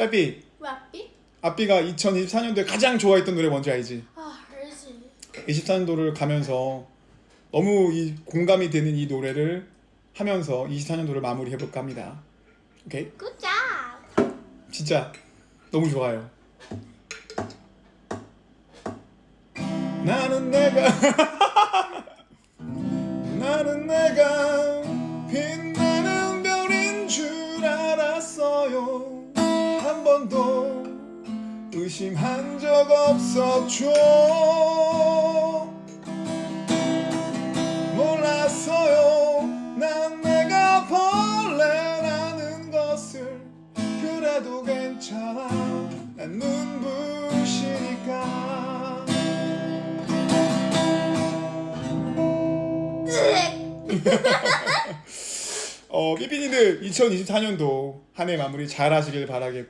빠삐 와삐? 아삐가 2024년도에 가장 좋아했던 노래 뭔지 알지? 아 알지 24년도를 가면서 너무 이 공감이 되는 이 노래를 하면서 24년도를 마무리해 볼까 합니다. 오케이? 굿잡 진짜 너무 좋아요. 나는 내가 나는 내가 빛나는 별인 줄 알았어요. 한 번도 의심한 적 없었죠. 몰랐어요. 난 내가 벌레라는 것을 그래도 괜찮아. 난 눈부시니까. 어, 삐삐니들 2024년도 한 해 마무리 잘 하시길 바라겠고.